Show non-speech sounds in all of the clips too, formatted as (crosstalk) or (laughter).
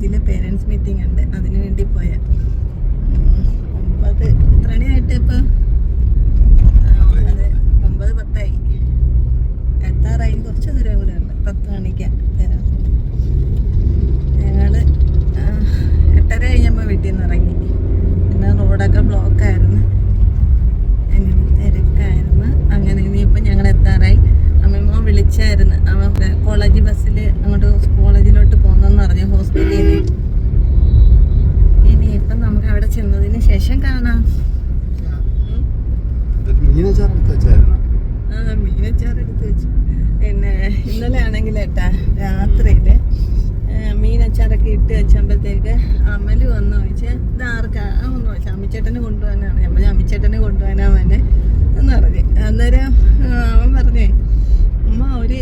കോളേജിലെ parents meeting ഉണ്ട് അതിന് വേണ്ടി പോയ ഒമ്പത് എത്ര മണിയായിട്ട് ഇപ്പം ആ, ഒമ്പത് ഒമ്പത് പത്തായി എത്താറായി കുറച്ച് ദൂരം കൂടെ ഉണ്ട് പത്ത് മണിക്ക് പേരൻസ് ഞങ്ങൾ ആ, എട്ടര കഴിഞ്ഞപ്പോൾ വീട്ടിൽ നിന്ന് ഇറങ്ങി പിന്നെ റോഡൊക്കെ ബ്ലോക്കായിരുന്നു അങ്ങനെ തിരക്കായിരുന്നു അങ്ങനെ ഇനിയിപ്പോൾ ഞങ്ങൾ എത്താറായി അമ്മമ്മ വിളിച്ചായിരുന്നു അവൻ കോളേജ് ബസ്സിൽ അങ്ങോട്ട് കോളേജിലോട്ട് പോകുന്നെന്ന് പറഞ്ഞു ഹോസ്പിറ്റലിൽ നിന്ന് ഇനിയിപ്പം നമുക്ക് അവിടെ ചെന്നതിന് ശേഷം കാണാം ഉം. മീനച്ചാർ എടുത്ത് വെച്ചായിരുന്നു? ആ മീനച്ചാറ് എടുത്ത് വെച്ചു. പിന്നെ ഇന്നലെ ആണെങ്കിൽ ഏട്ടാ രാത്രിയിൽ മീനച്ചാറൊക്കെ ഇട്ട് വെച്ചപ്പോഴത്തേക്ക് അമൽ വന്ന് ചോദിച്ച് ഇത് ആർക്കാ? ഒന്ന് ചോദിച്ചാൽ അമ്മിച്ചേട്ടന് കൊണ്ടുപോകാനാണ്. പറഞ്ഞു അമ്മിച്ചേട്ടന് കൊണ്ടുപോകാനാ അവനെ എന്ന് പറഞ്ഞു. അന്നേരം അവൻ പറഞ്ഞേ അമ്മ ഒരു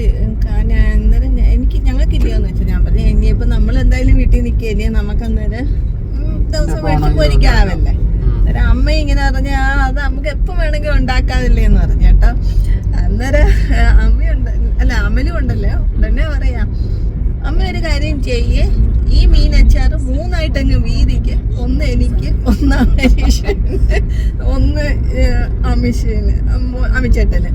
അന്നേരം എനിക്ക് ഞങ്ങൾക്കില്ലയോന്ന് വെച്ചാൽ ഞാൻ പറഞ്ഞു ഇനിയിപ്പോൾ നമ്മൾ എന്തായാലും വീട്ടിൽ നമുക്ക് അന്നേരം ഉം, ദിവസം വേണ്ടി പൊരിക്കാവല്ലേ അന്നേരം അമ്മ ഇങ്ങനെ പറഞ്ഞ ആ അത് നമുക്ക് എപ്പം വേണമെങ്കിലും ഉണ്ടാക്കാതില്ലേ? എന്ന് പറഞ്ഞു കേട്ടോ. അന്നേരം അമ്മയുണ്ട് അല്ല അമലും ഉണ്ടല്ലോ. ഉടനെ പറയാം അമ്മ ഒരു കാര്യം ചെയ്യേ. ഈ മീൻ അച്ചാറ് മൂന്നായിട്ടങ്ങ് വീതിക്ക്. ഒന്ന് എനിക്ക് ഒന്ന് അമരീഷന് ഒന്ന് അമിഷന് അമിച്ചേട്ടന്.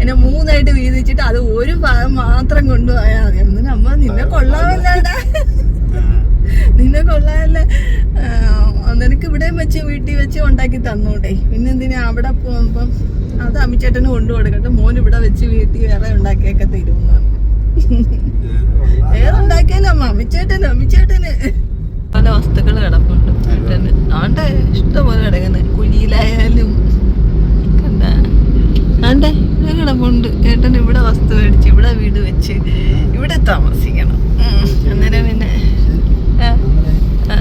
എന്നെ മൂന്നായിട്ട് വീതിച്ചിട്ട് അത് ഒരു ഭാഗം മാത്രം കൊണ്ടുപോയാൽ മതി. അമ്മ നിന്നെ കൊള്ളാമല്ലാടാ നിന്നെ കൊള്ളാല്ലേ? നിനക്ക് ഇവിടെ വെച്ച് വീട്ടിൽ വെച്ച് ഉണ്ടാക്കി തന്നോട്ടെ പിന്നെ എന്തിനാ അവിടെ പോകുമ്പം അത് അമ്മിച്ചേട്ടന് കൊണ്ടു കൊടുക്കട്ടെ. മോൻ ഇവിടെ വെച്ച് വീട്ടിൽ വേറെ ഉണ്ടാക്കിയൊക്കെ തരുമെന്ന് പറഞ്ഞു. ഏതുണ്ടാക്കിയാലും അമ്മ? അമ്മിച്ചേട്ടന് അമ്മിച്ചേട്ടന്. പല വസ്തുക്കൾ കിടപ്പുണ്ട്. ആണ്ടെ ഇഷ്ടംപോലെ കിടക്കുന്നത് കുഴിയിലായാലും ആണ്ടെ ഇവിടെ കിടപ്പുണ്ട്. ഇവിടെ വസ്തു മേടിച്ച് ഇവിടെ വീട് വെച്ച് ഇവിടെ താമസിക്കണം. അന്നേരം പിന്നെ ആ, ആ,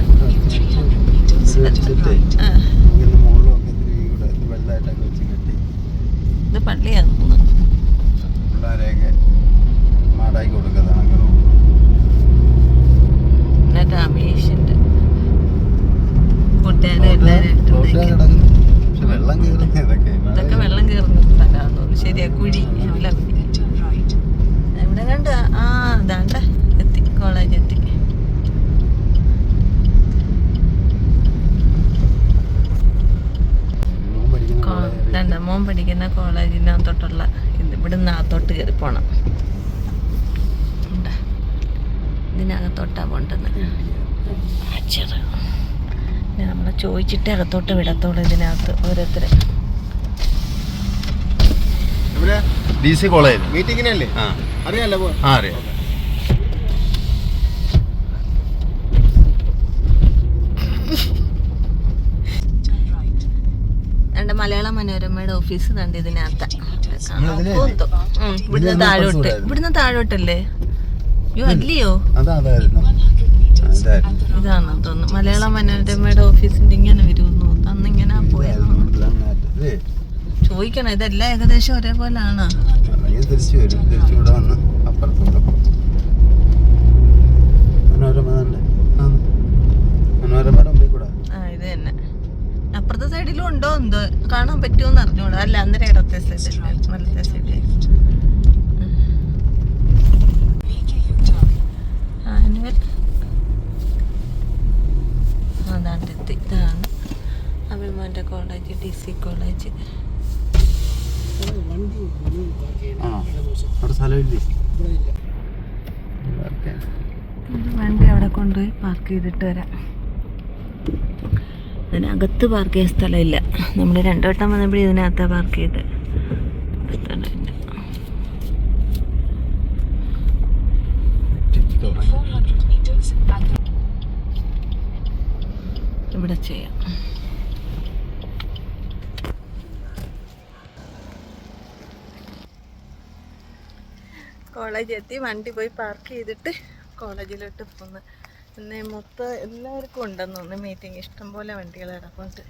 വെച്ചിട്ട് ആ. ഇങ്ങനെ മുകളിലൊക്കെ ഇത്തിരി കൂടെ വെള്ളമായിട്ടൊക്കെ വെച്ച് കെട്ടി ഇത് പള്ളിയാണ് തോന്നുന്നു. പിള്ളേരെയൊക്കെ മാടാക്കി കൊടുക്കുന്നതാണ് അങ്ങനെ പിന്നെ രമേശിന്റെ കൂട്ടുകാരും എല്ലാവരും റോട്ടിൽ ഇട്ടുണ്ടാക്കി കിടക്കുന്നു പക്ഷെ വെള്ളം കയറി ഇതൊക്കെ ഇതൊക്കെ വെള്ളം കയറുന്ന സ്ഥലമാണെന്ന് തോന്നുന്നു ശരിയാ കുഴി നല്ല കുഴി ഇവിടെ കണ്ട ആ ഇതാണ്ട എത്തി കോളേജ് എത്തി മോൻ പഠിക്കുന്ന കോ- കോളേജിൽ ഇതാണ്ട മോൻ പഠിക്കുന്ന കോളേജിനകത്തോട്ടുള്ള ഇത് ഇവിടുന്ന് അകത്തോട്ട് കയറി പോണം ഇണ്ടാ. ഇതിനകത്തോട്ടാ പോണ്ടെന്ന് അച്ചറ് നമ്മളെ ചോദിച്ചിട്ട് അകത്തോട്ട് വിടത്തോളൂ ഇതിനകത്ത് ഓരോരുത്തര്. D C college. മീറ്റിങ്ങിനല്ലേ? അറിയാമല്ലോ ആ അറിയാം. മലയാള മനോരമയുടെ ഓഫീസ് കണ്ട് ഇതിനകത്ത്. ഇവിടുന്ന് താഴോട്ട്. ഇവിടുന്ന് താഴോട്ടല്ലേ? അയ്യോ അല്ലയോ അതാ അതായിരുന്നു. ഇതാണ് ഇതാണെന്ന് തോന്നുന്നു. മലയാള മനോരമയുടെ ഓഫീസിന്റെ ഇങ്ങനെ വരുന്നു അന്ന് ഇങ്ങനെ ചോദിക്കണം. ഇതെല്ലാം ഏകദേശം അല്ലെങ്കിൽ തിരിച്ചു വരും. തിരിച്ചു ഇവിടെ വന്ന് അപ്പുറത്തോട്ട് പോകും മനോരമ തന്നെ. ആ. മനോരമയുടെ മുമ്പിൽ കൂടെ. ആ ഇത് തന്നെ. അപ്പുറത്തെ സൈഡിലും ഉണ്ടോ എന്തോ? കാണാൻ പറ്റുമോന്ന് അറിഞ്ഞൂടാ അല്ല അന്നേരം ഇടത്തെ സൈഡിൽ വലത്തെ സൈഡിൽ ആനുവൽ അതാണ്ട് എത്തി ഇതാണ്. അഭിമാന്റെ കോളേജ് ഡി സി കോളേജ്. വണ്ടി അവിടെ കൊണ്ടുപോയി പാർക്ക് ചെയ്തിട്ട് വരാം. ഇതിനകത്ത് പാർക്ക് ചെയ്യാൻ സ്ഥലമില്ല. നമ്മൾ രണ്ടു വട്ടം വന്നപ്പോഴും ഇതിനകത്താണ് പാർക്ക് ചെയ്ത് സ്ഥലമില്ല. ഇവിടെ ചെയ്യാം. കോളേജ് എത്തി വണ്ടി പോയി പാർക്ക് ചെയ്തിട്ട് കോളേജിലോട്ട് പോകുന്നു പിന്നെ മൊത്തം എല്ലാവർക്കും ഉണ്ടെന്ന് തോന്നുന്നു. മീറ്റിംഗ് ഇഷ്ടംപോലെ വണ്ടികൾ കിടപ്പുണ്ട്.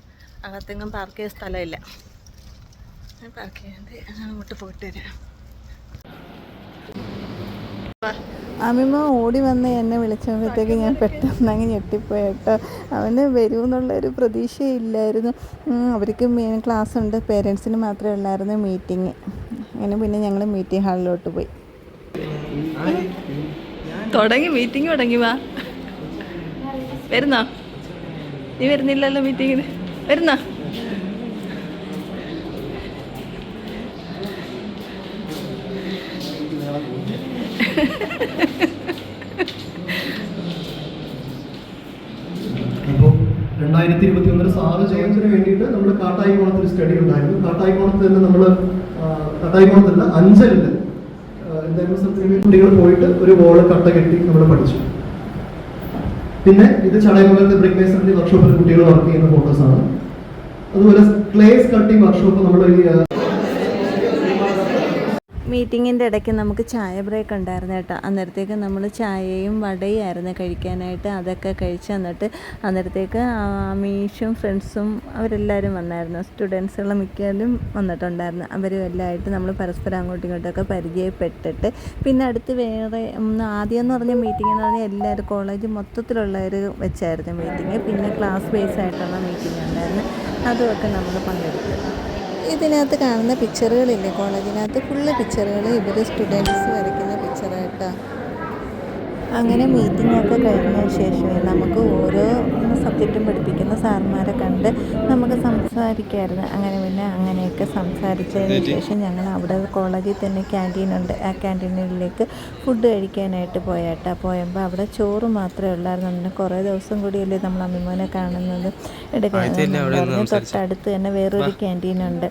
അകത്തെങ്ങും പാർക്ക് ചെയ്യാൻ സ്ഥലമില്ല. പാർക്ക് ചെയ്യാണ്ട് അങ്ങോട്ട് പോയിട്ട് വരാം. അമ്മിമ്മ ഓടി വന്ന് എന്നെ വിളിച്ചപ്പോഴത്തേക്ക് ഞാൻ പെട്ടെന്ന് അങ്ങ് ഞെട്ടിപ്പോയി കേട്ടോ. അവന് വരുമെന്നുള്ളൊരു പ്രതീക്ഷയില്ലായിരുന്നു. അവർക്ക് മെയിൻ ക്ലാസ് ഉണ്ട്. പേരൻസിന് മാത്രമേ ഉള്ളായിരുന്നു മീറ്റിങ് അങ്ങനെ പിന്നെ ഞങ്ങൾ മീറ്റിംഗ് ഹാളിലോട്ട് പോയി. തുടങ്ങി മീറ്റിംഗ് തുടങ്ങി വാ. വരുന്നോ? നീ വരുന്നില്ലല്ലോ മീറ്റിങ്ങിന് വരുന്നോ? ഒന്നിൽ ജയൻസിന് വേണ്ടിയിട്ട് നമ്മൾ കാട്ടായിക്കോണത്ത് ഒരു സ്റ്റഡി ഉണ്ടായിരുന്നു. കാട്ടായിക്കോണത്ത് തന്നെ നമ്മൾ കാട്ടായിക്കോണത്തല്ല അഞ്ചലിൽ എന്തായാലും കുട്ടികൾ പോയിട്ട് ഒരു വോൾ കട്ട കെട്ടി നമ്മൾ പഠിച്ചു. പിന്നെ ഇത് ചടയമംഗലത്തെ ബ്രിക് മേസറിന്റെ വർക്ക്ഷോപ്പിൽ കുട്ടികൾ വർക്ക് ചെയ്യുന്ന ആണ്. അതുപോലെ ക്ലേസ് കട്ടിംഗ് വർക്ക്ഷോപ്പ് നമ്മൾ ഈ മീറ്റിങ്ങിന്റെ ഇടയ്ക്ക് നമുക്ക് ചായ ബ്രേക്ക് ഉണ്ടായിരുന്നു കേട്ടോ. അന്നേരത്തേക്ക് നമ്മൾ ചായയും വടയും ആയിരുന്നു കഴിക്കാനായിട്ട് അതൊക്കെ കഴിച്ച് എന്നിട്ട് അന്നേരത്തേക്ക് അമീഷും ഫ്രണ്ട്സും അവരെല്ലാവരും വന്നായിരുന്നു. സ്റ്റുഡൻസുകൾ മിക്കാലും വന്നിട്ടുണ്ടായിരുന്നു. അവരും എല്ലാമായിട്ട് നമ്മൾ പരസ്പരം അങ്ങോട്ടും ഇങ്ങോട്ടൊക്കെ പരിചയപ്പെട്ടിട്ട് പിന്നെ അടുത്ത് വേറെ ആദ്യം എന്ന് പറഞ്ഞ മീറ്റിംഗ് എന്ന് പറഞ്ഞാൽ എല്ലാവരും കോളേജ് മൊത്തത്തിലുള്ളവർ വെച്ചായിരുന്നു മീറ്റിംഗ്. പിന്നെ ക്ലാസ് ബേസ് ആയിട്ടുള്ള മീറ്റിംഗ് ഉണ്ടായിരുന്നു. അതുമൊക്കെ നമ്മൾ പങ്കെടുത്തു. ഇതിനകത്ത് കാണുന്ന പിക്ചറുകളില്ലേ കോളേജിനകത്ത് ഫുള്ള് പിക്ചറുകൾ ഇവർ സ്റ്റുഡൻസ് വരയ്ക്കുന്ന പിക്ചറായിട്ടാണ് അങ്ങനെ മീറ്റിംഗ് ഒക്കെ കഴിഞ്ഞ ശേഷമേ നമുക്ക് ഓരോ സബ്ജക്റ്റും പഠിപ്പിക്കുന്ന സാറന്മാരെ കണ്ട് നമുക്ക് സംസാരിക്കായിരുന്നു. അങ്ങനെ പിന്നെ അങ്ങനെയൊക്കെ സംസാരിച്ചതിന് ശേഷം ഞങ്ങൾ അവിടെ കോളേജിൽ തന്നെ ക്യാന്റീനുണ്ട് ആ ക്യാന്റീനിലേക്ക് ഫുഡ് കഴിക്കാനായിട്ട് പോയാട്ടാ. പോയപ്പോൾ അവിടെ ചോറ് മാത്രമേ ഉള്ളായിരുന്നു. പിന്നെ കുറേ ദിവസം കൂടിയല്ലേ നമ്മൾ അമ്മിമോനെ കാണുന്നത്. എടുക്കുന്നത് തൊട്ടടുത്ത് തന്നെ വേറൊരു ക്യാന്റീൻ ഉണ്ട്.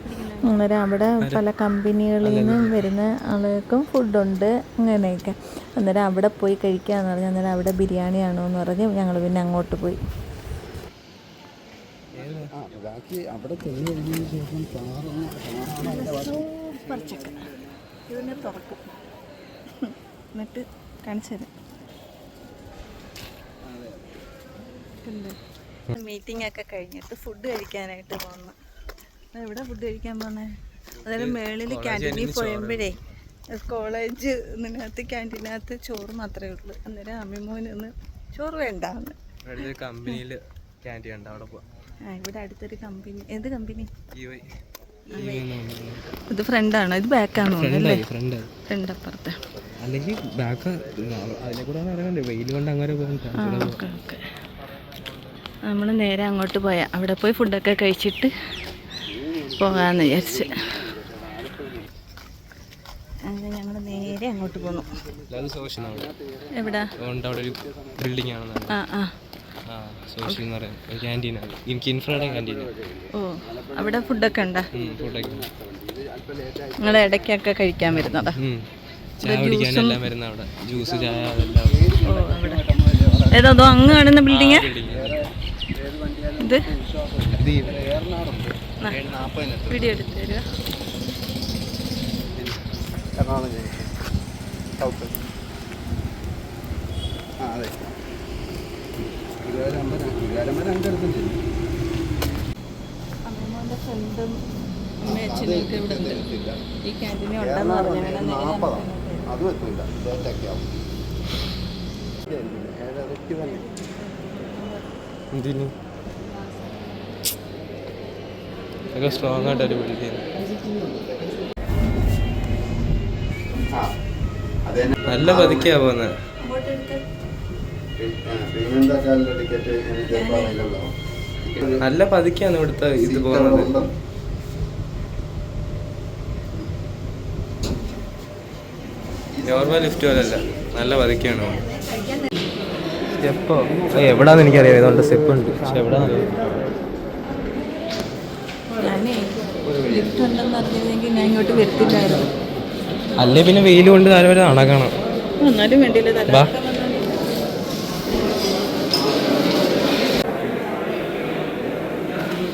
അന്നേരം അവിടെ പല കമ്പനികളിൽ നിന്നും വരുന്ന ആളുകൾക്കും ഫുഡുണ്ട് അങ്ങനെയൊക്കെ അന്നേരം അവിടെ പോയി കഴിക്കാമെന്ന് പറഞ്ഞു അന്നേരം അവിടെ ബിരിയാണി ആണോ എന്ന് പറഞ്ഞ് ഞങ്ങൾ പിന്നെ അങ്ങോട്ട് പോയി. ബാക്കി അവിടെ ചെന്ന് കഴിഞ്ഞതിന് ശേഷം സൂപ്പർ ചിക്കൻ ഇതിനെ തുറക്കും. എന്നിട്ട് കാണിച്ചു തരാം. മീറ്റിംഗ് ഒക്കെ കഴിഞ്ഞിട്ട് ഫുഡ് കഴിക്കാനായിട്ട് പോന്നു. എവിടെ ഫുഡ് കഴിക്കാൻ പോന്നെ അതായത് മേളിൽ ക്യാന്റീനിൽ പോയപ്പോഴേ കോളേജ് ഇതിനകത്ത് ക്യാന്റീനകത്ത് ചോറ്. മാത്രമേ ഉള്ളൂ. അന്നേരം അമ്മിമോന് ഒന്ന് ചോറ് വേണ്ടാന്ന്. കമ്പനിയിൽ ക്യാന്റീൻ ഉണ്ട് അവിടെ പോവാം. ആ ഇവിടെ അടുത്തൊരു കമ്പനി. ഏത് കമ്പനി? ഇത് ഫ്രണ്ടാണോ ഇത് ബാക്കാണോ അല്ലേ? ഫ്രണ്ട് ഫ്രണ്ട് അപ്പുറത്തെ. അല്ലെങ്കിൽ ബാക്ക് അതിനെ കൂടെ ഇറങ്ങണ്ടേ വെയിൽ കൊണ്ട് അങ്ങനെ ആ ഓക്കെ ഓക്കെ. നമ്മൾ നേരെ അങ്ങോട്ട് പോയാ. അവിടെ പോയി ഫുഡൊക്കെ കഴിച്ചിട്ട് പോകാമെന്ന് വിചാരിച്ച്. അങ്ങനെ ഞങ്ങൾ നേരെ അങ്ങോട്ട് പോന്നു. എവിടാ? ബിൽഡിംഗ് ആണെന്നാണ് ആ ആ. സോഷ്യൽ എന്ന് ക്യാന്റീനാണ് എനിക്ക് ഓ അവിടെ ഫുഡൊക്കെ ഉണ്ടോ? ഫുഡൊക്കെ നിങ്ങൾ ഇടയ്ക്കൊക്കെ കഴിക്കാൻ വരുന്നതാ? ചായ കുടിക്കാനെല്ലാം വരുന്ന അവിടെ. ജ്യൂസ് ചായ അതെല്ലാം ഓ അവിടെ. ഏതോ അങ്ങ് കാണുന്ന ബിൽഡിങ് ബിൽഡിംഗ് ഇത്? വീഡിയോ എടുത്ത് തരുക. എറണാകുളം സൗത്ത് ആ അതെ. അമ്മൂമ്മന്റെ ഫ്രണ്ടും അമ്മയും അച്ഛനൊക്കെ ഇവിടെ ഈ ക്യാന്റീനിൽ ഉണ്ടെന്ന് പറഞ്ഞു അതും എത്തില്ല ഡേറ്റൊക്കെ ആവും. എന്തിനു ഒക്കെ സ്ട്രോങ് ആയിട്ട് അവർ ബിൽഡ് ചെയ്യുന്നത് നല്ല പതുക്കെയാ പോകുന്നത് നല്ല പതുക്കെയാണ് ഇവിടുത്തെ ഇത് പോകുന്നത്. നോർമൽ ലിഫ്റ്റ് പോലല്ല നല്ല പതുക്കെയാണ് സ്റ്റെപ്പോ എവിടാന്ന് എനിക്കറിയാം ഇതുകൊണ്ട് സ്റ്റെപ്പ് ഉണ്ട്. പക്ഷെ എവിടാന്ന് ലിഫ്റ്റ് ഉണ്ടെന്ന് അറിഞ്ഞിരുന്നെങ്കിൽ ഞാൻ ഇങ്ങോട്ട് വരത്തില്ലായിരുന്നു. അല്ലേ പിന്നെ വെയിൽ കൊണ്ട് നാല് വരെ നടക്കണം എന്നാലും വേണ്ടിയില്ല വാ. തരാം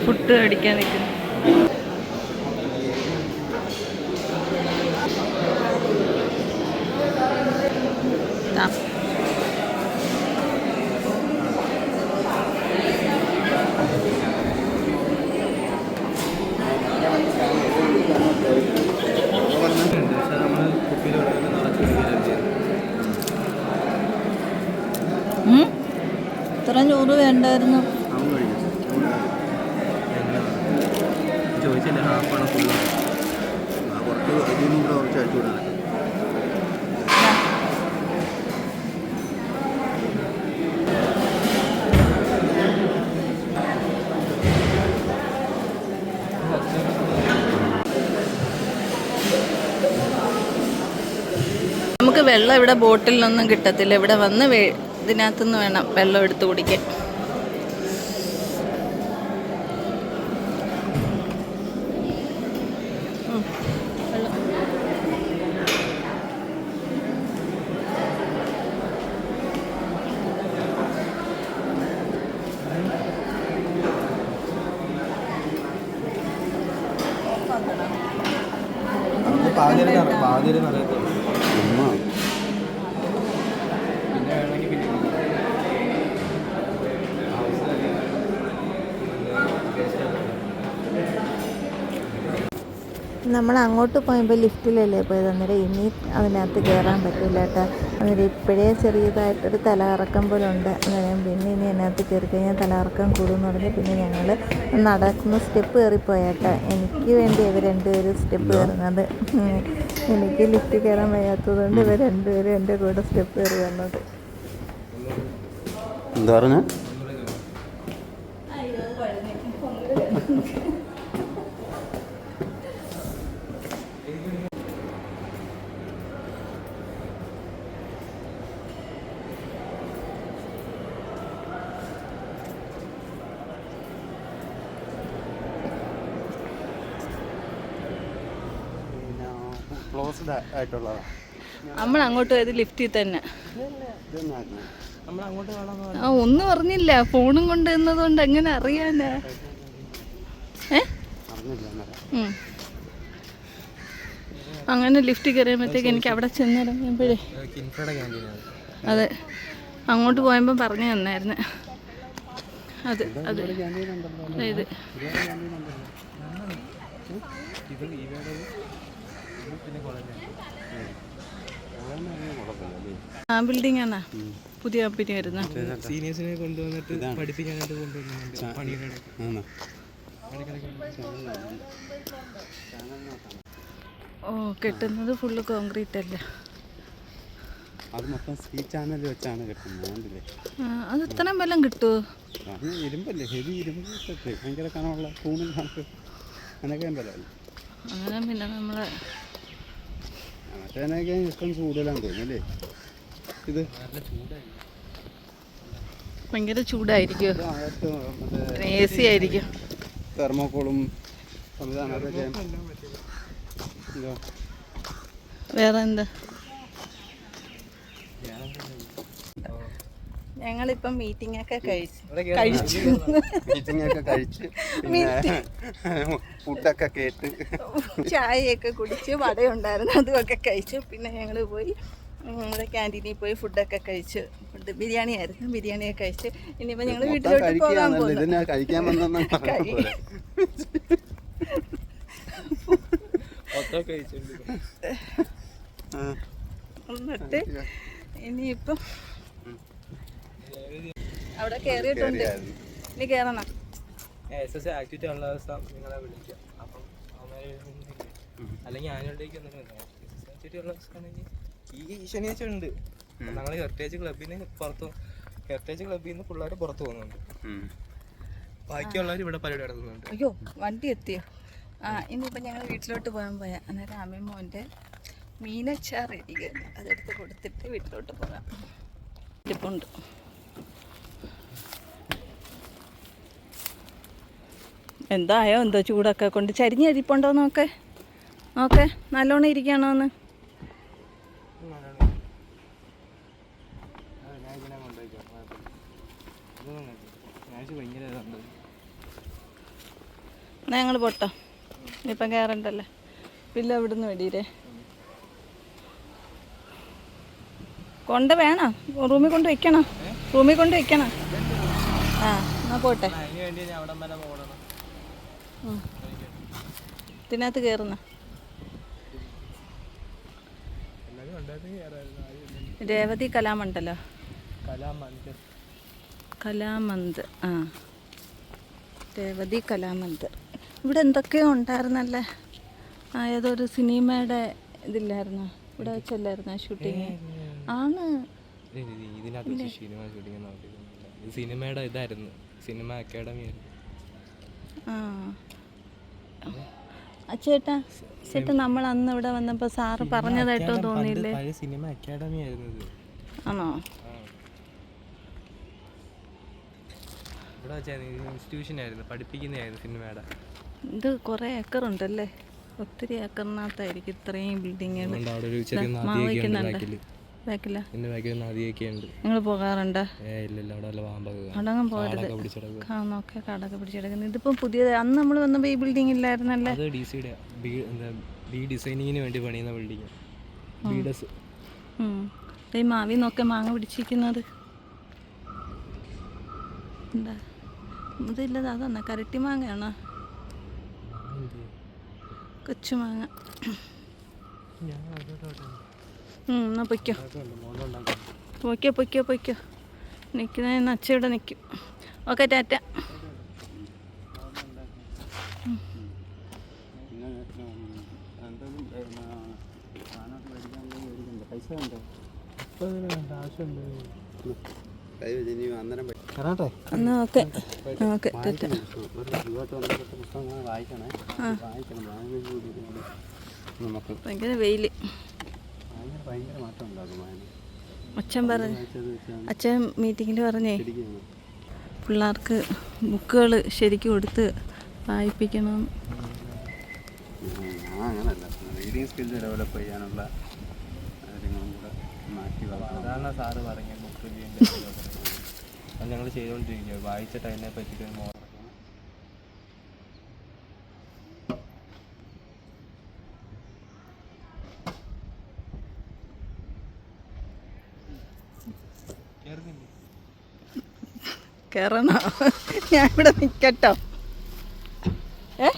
ഫുഡ് അടിക്കാൻ നിൽക്കുന്നു. നൂറ് വേണ്ടായിരുന്നു. ചോദിച്ചില്ല നമുക്ക് വെള്ളം ഇവിടെ ബോട്ടിൽ നിന്നും കിട്ടത്തില്ല. ഇവിടെ വന്ന് ഇതിനകത്തുനിന്ന് വേണം വെള്ളം എടുത്ത് കുടിക്കാൻ ഉം, വെള്ളം. ചുമ്മാ. പിന്നെ വേണമെങ്കിൽ പിന്നെ നമ്മൾ അങ്ങോട്ട് പോയപ്പോൾ ലിഫ്റ്റിലല്ലേ പോയത്? അന്നേരം ഇനി അതിനകത്ത് കയറാൻ പറ്റില്ല കേട്ടോ. അന്നേരം ഇപ്പോഴേ ചെറിയതായിട്ടൊരു തലകറക്കം പോലെ ഉണ്ട്. അന്നേരം പിന്നെ ഇനി അതിനകത്ത് കയറി കഴിഞ്ഞാൽ തലകറക്കം കൂടുമെന്ന് പറഞ്ഞ് പിന്നെ ഞങ്ങൾ നടക്കുന്ന സ്റ്റെപ്പ് കയറിപ്പോയേട്ടാ എനിക്ക് വേണ്ടി ഇവർ രണ്ടുപേരും സ്റ്റെപ്പ് കയറുന്നത്. എനിക്ക് ലിഫ്റ്റ് കയറാൻ വയ്യാത്തതുകൊണ്ട് ഇവർ രണ്ടുപേരും എന്റെ കൂടെ സ്റ്റെപ്പ് കയറി വന്നത്. എന്താ പറഞ്ഞ? ക്ലോസ്ഡ് ആയിട്ടുള്ളതാണ് നമ്മൾ അങ്ങോട്ട് പോയത് ലിഫ്റ്റിൽ തന്നെ. ആ ഒന്നും അറിഞ്ഞില്ല. ഫോണും കൊണ്ട് കൊണ്ട് എങ്ങനെ അറിയാനാ? ഏ? അങ്ങനെ ലിഫ്റ്റ് കയറിയപ്പോഴത്തേക്ക് എനിക്ക് അവിടെ ചെന്നിറങ്ങിയപ്പോഴേ. അതെ. അങ്ങോട്ട് പോയപ്പോൾ പറഞ്ഞു തന്നായിരുന്നു. അത് അത്. ഇത് ഇത് ഇവിടെ പിന്നെ കോളേജാണ് ആ ബിൽഡിംഗ് ആണ്? പുതിയ കമ്പനി വരുന്ന സീനിയേഴ്സിനെ കൊണ്ടുവന്നിട്ട് പഠിപ്പിക്കാനായിട്ട് കൊണ്ടുവരുന്നുണ്ട് പണിയുടെ ഓ കെട്ടുന്നത് ഫുള്ള് കോൺക്രീറ്റ് അല്ല? അത് മൊത്തം സി ചാനൽ വെച്ചാണ് കെട്ടുന്നത് അത് ഇത്രയും ബലം കിട്ടുമോ ഇരുമ്പല്ലേ ഹെവി ഇരുമ്പ് ഭയങ്കര കനമുള്ള തൂണും കണക്ക് അങ്ങനെയൊക്കെ ഉണ്ടല്ലോ അങ്ങനെ പിന്നെ നമ്മളെ തോന്നുന്നല്ലേ ഇത് ഭയങ്കര ചൂടായിരിക്കും. എ സി ആയിരിക്കും. തെർമോക്കോളും സംവിധാനം വേറെ എന്താ ഞങ്ങളിപ്പം മീറ്റിംഗ് ഒക്കെ കഴിച്ചു. കഴിച്ചു. മീറ്റിംഗ് ഒക്കെ കഴിച്ച് ഫുഡൊക്കെ കേട്ട്. ചായയൊക്കെ കുടിച്ച് വടയുണ്ടായിരുന്നു അതുമൊക്കെ കഴിച്ചു. പിന്നെ ഞങ്ങൾ പോയി നമ്മുടെ ക്യാന്റീനിൽ പോയി ഫുഡൊക്കെ കഴിച്ചു. ഫുഡ് ബിരിയാണി ആയിരുന്നു ബിരിയാണി ബിരിയാണിയൊക്കെ കഴിച്ച്. ഇനിയിപ്പോൾ ഞങ്ങൾ വീട്ടിലോട്ട് പോകാൻ പോകുന്നു കഴിക്കാൻ ആ. എന്നിട്ട് ഇനിയിപ്പം അവിടെ കേറിയിട്ടുണ്ട്. ഇനി കേറണം. എസ് എസ് ആക്ടിവിറ്റി ഉള്ള ദിവസം നിങ്ങളെ വിളിക്കാം. അപ്പം അവന്മാര് അല്ലെങ്കിൽ ആനുവൽ ഡേക്ക് ഒന്നും ആക്ടിവിറ്റി ഉള്ള ദിവസമാണെങ്കിൽ ഈ ശനിയാഴ്ച ഉണ്ട്. ഞങ്ങൾ ഹെറിറ്റേജ് ക്ലബിന് പുറത്ത് ഹെറിറ്റേജ് ക്ലബിൽ നിന്ന് പിള്ളേർ പുറത്ത് പോകുന്നുണ്ട്. ബാക്കിയുള്ളവർ ഇവിടെ പരിപാടി നടത്തുന്നുണ്ട്. അയ്യോ വണ്ടി എത്തിയോ? ആ ഇനിയിപ്പോൾ ഞങ്ങൾ വീട്ടിലോട്ട് പോകാൻ പോയാൽ അന്നേരം അമ്മിമോന്റെ മീനച്ചാർ ഇരിക്കുന്നു അതെടുത്ത് കൊടുത്തിട്ട് വീട്ടിലോട്ട് പോകാം. ഇരിപ്പുണ്ട്. എന്തായോ എന്തോ ചൂടൊക്കെ കൊണ്ട് ചരിഞ്ഞ് ഇരിപ്പുണ്ടോ നോക്കെ? നോക്കെ നല്ലോണം ഇരിക്കണോ എന്ന് ഞങ്ങൾ പൊട്ടോ. ഇനിയിപ്പം കയറണ്ടല്ലേ പില്ല ഇവിടുന്ന് വെടിയില്ലേ കൊണ്ട് വേണം? റൂമിൽ കൊണ്ട് വെക്കണം? റൂമിൽ കൊണ്ട് വെക്കണം? ആ എന്നാ പോട്ടെ അതിന് വേണ്ടി ഞാൻ അവിടം വരെ പോകണം ഉം. ഇതിനകത്ത് കയറുന്ന രേവതി കലാമണ്ഡലോ? കലാമന്ദിർ കലാമന്ത് ആ. രേവതി കലാമന്ത്. ഇവിടെ എന്തൊക്കെയോ ഉണ്ടായിരുന്നല്ലേ? ആ ഏതൊരു സിനിമയുടെ ഇതില്ലായിരുന്നോ? ഇവിടെ വെച്ചല്ലായിരുന്നോ ഷൂട്ടിങ് ആണ്. ഇതിനകത്ത് സിനിമ ഷൂട്ടിംഗ് സിനിമയുടെ ഇതായിരുന്നു. സിനിമ അക്കാഡമി ആയിരുന്നു. ആ. ചേട്ടാ ചേട്ടാ നമ്മൾ അന്ന് ഇവിടെ വന്നപ്പോൾ സാറ് പറഞ്ഞതായിട്ടോ തോന്നിയില്ലേ? സിനിമ അക്കാഡമി ആയിരുന്നു ഇത്. ആണോ? ഇവിടെ ഉണ്ടല്ലേ ഇൻസ്റ്റിറ്റ്യൂഷൻ ആയിരുന്നു പഠിപ്പിക്കുന്നതായിരുന്നു സിനിമയുടെ. ഇത് കുറേ ഏക്കറുണ്ടല്ലേ ഒത്തിരി ഏക്കറിനകത്തായിരിക്കും ഇത്രയും ബിൽഡിങ്ങുകൾ അതുകൊണ്ട് മാവ് ഉണ്ട് ബാക്കിൽ നദിയൊക്കെ നിങ്ങൾ പോകാറുണ്ട്? അവിടെ പാമ്പൊക്കെ കാടൊക്കെ പിടിച്ചെടുക്കുന്നത് പുതിയത് അന്ന് നമ്മൾ വന്നപ്പോൾ ഈ ബിൽഡിംഗ് ഇല്ലായിരുന്നല്ലേ? അത് ഡി സിയുടെ ബി ഡിസൈനിങ്ങിന് വേണ്ടി പണിയുന്ന ബിൽഡിംഗ് ഈ നിന്നൊക്കെ മാങ്ങ പിടിച്ചിരിക്കുന്നത്. എന്താ? ഇതില്ലത് അതാണ് കരട്ടി മാങ്ങയാണോ? കൊച്ചു മാങ്ങ. ഉം, എന്നാ പൊയ്ക്കോ. പൊയ്ക്കോ പൊയ്ക്കോ പൊയ്ക്കോ. നിൽക്കുന്ന അച്ഛ ഇവിടെ നിൽക്കും ഓക്കെ ടാറ്റ. ഭയങ്കര വെയിൽ ഭയങ്കര ഭയങ്കര മാറ്റം ഉണ്ടാകും വായന അച്ഛൻ പറഞ്ഞു അച്ഛൻ മീറ്റിങ്ങിൽ പറഞ്ഞേ. പിള്ളേർക്ക് ബുക്കുകൾ ശരിക്കും കൊടുത്ത് വായിപ്പിക്കണം. അങ്ങനല്ല. റീഡിങ് സ്കില്ല് ഡെവലപ്പ് ചെയ്യാനുള്ള കാര്യങ്ങളും കൂടെ മാറ്റി വളർത്തണം അതാണ് സാറ് പറഞ്ഞത് ബുക്ക് (laughs) അത് ഞങ്ങൾ ചെയ്തുകൊണ്ടിരിക്കുക വായിച്ചിട്ട് അതിനെ പറ്റിയിട്ട് ഒരു മോഡൽ കയറണോ ഞാൻ ഇവിടെ നിൽക്കട്ടോ ഏ?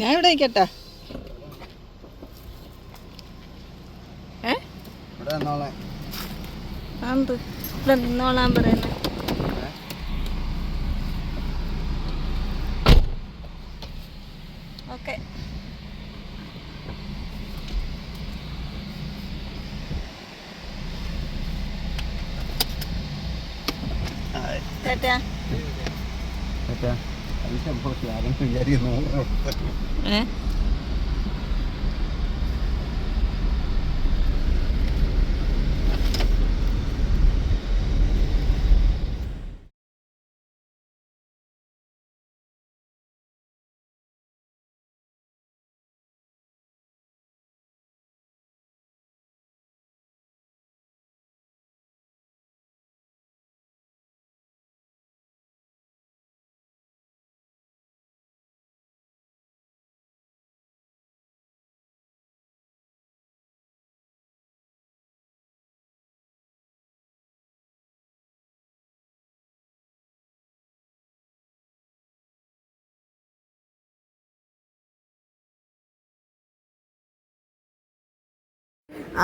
ഞാൻ ഇവിടെ നിൽക്കട്ടോ ഏ? എന്ത്? ഇവിടെ നിന്നോളാൻ പറയുന്നത് ഓക്കെ ചേട്ടാ പറ്റാ അത് സംഭവിച്ചു ആരെങ്കിലും വിചാരിക്കുന്നു.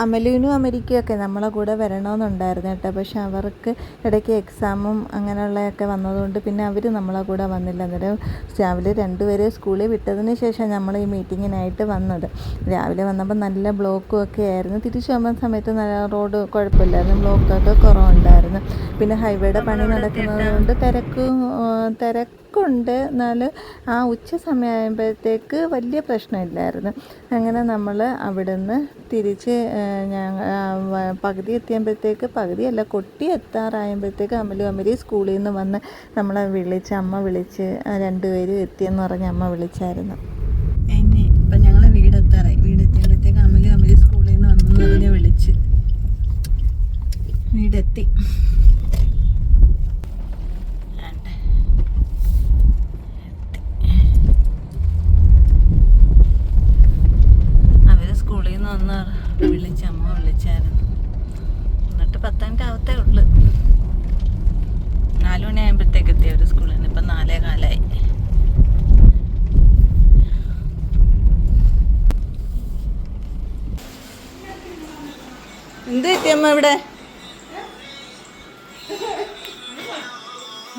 അമലുവിനും അമേരിക്കയൊക്കെ നമ്മളെ കൂടെ വരണമെന്നുണ്ടായിരുന്നു കേട്ടോ. പക്ഷെ അവർക്ക് ഇടയ്ക്ക് എക്സാമും അങ്ങനെയുള്ളതൊക്കെ വന്നതുകൊണ്ട് പിന്നെ അവർ നമ്മളെ കൂടെ വന്നില്ല. അന്നേരം രാവിലെ രണ്ടുപേരെ സ്കൂളിൽ വിട്ടതിന് ശേഷം നമ്മൾ ഈ മീറ്റിങ്ങിനായിട്ട് വന്നത്. രാവിലെ വന്നപ്പോൾ നല്ല ബ്ലോക്കും ഒക്കെ ആയിരുന്നു. തിരിച്ചു പോകുന്ന സമയത്ത് നല്ല റോഡ് കുഴപ്പമില്ലായിരുന്നു. ബ്ലോക്കൊക്കെ കുറവുണ്ടായിരുന്നു. പിന്നെ ഹൈവേയുടെ പണി നടക്കുന്നത് കൊണ്ട് തിരക്കും ആ, തിരക്കുണ്ട് എന്നാൽ ആ ഉച്ച സമയമാകുമ്പോഴത്തേക്ക് വലിയ പ്രശ്നമില്ലായിരുന്നു. അങ്ങനെ നമ്മൾ അവിടുന്ന് തിരിച്ച് ഞങ്ങൾ പകുതി എത്തിയപ്പോഴത്തേക്ക് പകുതിയല്ല കൊട്ടി എത്താറായപ്പോഴത്തേക്ക് അമലു അമലി സ്കൂളിൽ നിന്ന് വന്ന് നമ്മളെ വിളിച്ച് അമ്മ വിളിച്ച് രണ്ടുപേരും എത്തിയെന്ന് പറഞ്ഞ് അമ്മ വിളിച്ചായിരുന്നു. എന്നെ ഇപ്പം ഞങ്ങൾ വീടെത്താറായി വീടെത്തിയപ്പോഴത്തേക്ക് അമലു അമലി സ്കൂളിൽ നിന്ന് വന്നതിനെ വിളിച്ച്. വീടെത്തി അവർ സ്കൂളിൽ നിന്ന് വന്ന് വിളിച്ച് അമ്മ വിളിച്ചായിരുന്നു എന്നിട്ട് പത്താന്റെ ആവത്തേ ഉള്ളു നാല് മണി ആകുമ്പോഴത്തേക്ക് എത്തി അവർ സ്കൂളിൽ നിന്ന് ഇപ്പം നാലേ കാലായി എന്ത് പറ്റിയമ്മ ഇവിടെ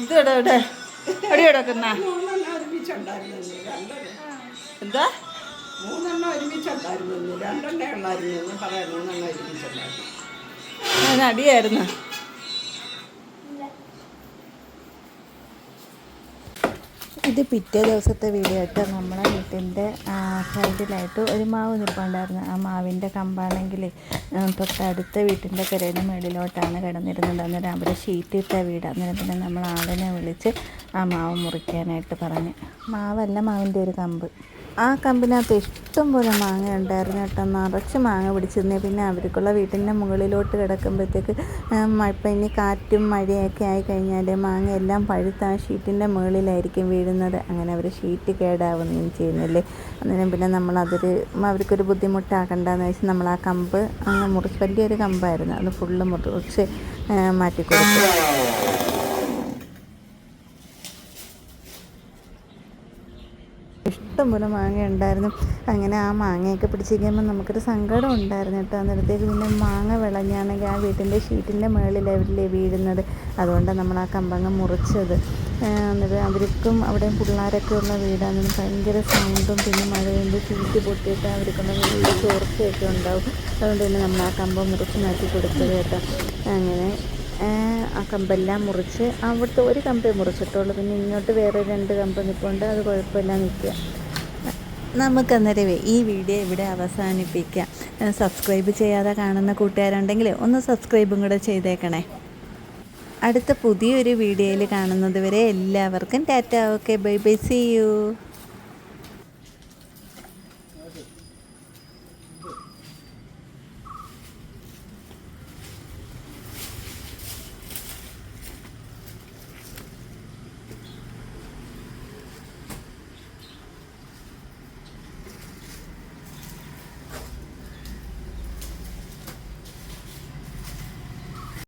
ഇത് ഇവിടെ ഇവിടെ എവിടെ കിടക്കുന്ന? എന്താ? മൂന്നെണ്ണം ഒരുമിച്ചുണ്ടായിരുന്നു രണ്ടെണ്ണേ ഉള്ളായിരുന്നു പറയാം മൂന്നെണ്ണം ഒരുമിച്ചുണ്ടായിരുന്നു. ഞാൻ അടിയായിരുന്നു. ഇത് പിറ്റേ ദിവസത്തെ വീഡിയോ ആയിട്ട് നമ്മളെ വീട്ടിന്റെ സൈഡിലായിട്ട് ഒരു മാവ് നിൽപ്പുണ്ടായിരുന്നു ആ മാവിന്റെ കമ്പാണെങ്കിൽ തൊട്ടടുത്ത വീട്ടിന്റെ പെരയുടെ മേളിലോട്ടാണ് കിടന്നിരുന്നത്. അന്നേരം അവിടെ ഷീറ്റ് ഇട്ട വീട്. അന്നേരം പിന്നെ നമ്മൾ ആളിനെ വിളിച്ച് ആ മാവ് മുറിക്കാനായിട്ട് പറഞ്ഞു. മാവല്ല മാവിന്റെ ഒരു കമ്പ്. ആ കമ്പിനകത്ത് ഇഷ്ടം പോലെ മാങ്ങ ഉണ്ടായിരുന്നു കേട്ടോ. നിറച്ച് മാങ്ങ പിടിച്ചിരുന്നേ. പിന്നെ അവർക്കുള്ള വീട്ടിന്റെ മുകളിലോട്ട് കിടക്കുമ്പോഴത്തേക്ക് ഇപ്പം ഇനി കാറ്റും മഴയൊക്കെ ആയി കഴിഞ്ഞാൽ മാങ്ങ എല്ലാം പഴുത്ത് ആ ഷീറ്റിന്റെ മുകളിലായിരിക്കും വീഴുന്നത്. അങ്ങനെ അവർ ഷീറ്റ് കേടാവുകയും ചെയ്യുന്നില്ലേ? അന്നേരം പിന്നെ നമ്മൾ അതൊരു അവർക്കൊരു ബുദ്ധിമുട്ടാക്കണ്ടെന്ന് വെച്ച് നമ്മൾ ആ കമ്പ് അങ്ങ് മുറിച്ച് വലിയൊരു കമ്പായിരുന്നു. അത് ഫുള്ള് മുറിച്ച് മാറ്റിക്കൊടുത്തു. ഇഷ്ടംപോലെ മാങ്ങ ഉണ്ടായിരുന്നു. അങ്ങനെ ആ മാങ്ങയൊക്കെ പിടിച്ചിരിക്കുമ്പോൾ നമുക്കൊരു സങ്കടം ഉണ്ടായിരുന്നു കേട്ടോ. അന്നേരത്തേക്ക് പിന്നെ മാങ്ങ വിളഞ്ഞാണെങ്കിൽ ആ വീട്ടിന്റെ ഷീറ്റിന്റെ മുകളിലല്ലേ വീഴുന്നത്. അതുകൊണ്ടാണ് നമ്മൾ ആ കമ്പങ്ങ മുറിച്ചത്. എന്നിട്ട് അവർക്കും അവിടെ പിള്ളേരൊക്കെ ഉള്ള വീടാണ്. ഭയങ്കര സൗണ്ടും പിന്നെ മഴ പെയ്യുമ്പോൾ ഷീറ്റ് പൊട്ടിയിട്ട് അവർക്കുള്ള വലിയ ചോർച്ചയൊക്കെ ഉണ്ടാവും. അതുകൊണ്ട് തന്നെ നമ്മൾ ആ കമ്പം മുറിച്ച് മാറ്റി കൊടുത്തത് കേട്ടോ. അങ്ങനെ ആ കമ്പെല്ലാം മുറിച്ച് അവിടുത്തെ ഒരു കമ്പേ മുറിച്ചിട്ടുള്ളൂ. പിന്നെ ഇങ്ങോട്ട് വേറെ രണ്ട് കമ്പ് നിൽപ്പുണ്ട് അത് കുഴപ്പമില്ല നിൽക്കുക. നമുക്കന്നേരവേ ഈ വീഡിയോ ഇവിടെ അവസാനിപ്പിക്കാം. സബ്സ്ക്രൈബ് ചെയ്യാതെ കാണുന്ന കൂട്ടുകാരുണ്ടെങ്കിൽ ഒന്ന് സബ്സ്ക്രൈബും കൂടെ ചെയ്തേക്കണേ. അടുത്ത പുതിയൊരു വീഡിയോയിൽ കാണുന്നത് വരെ എല്ലാവർക്കും tata. Okay bye bye see you.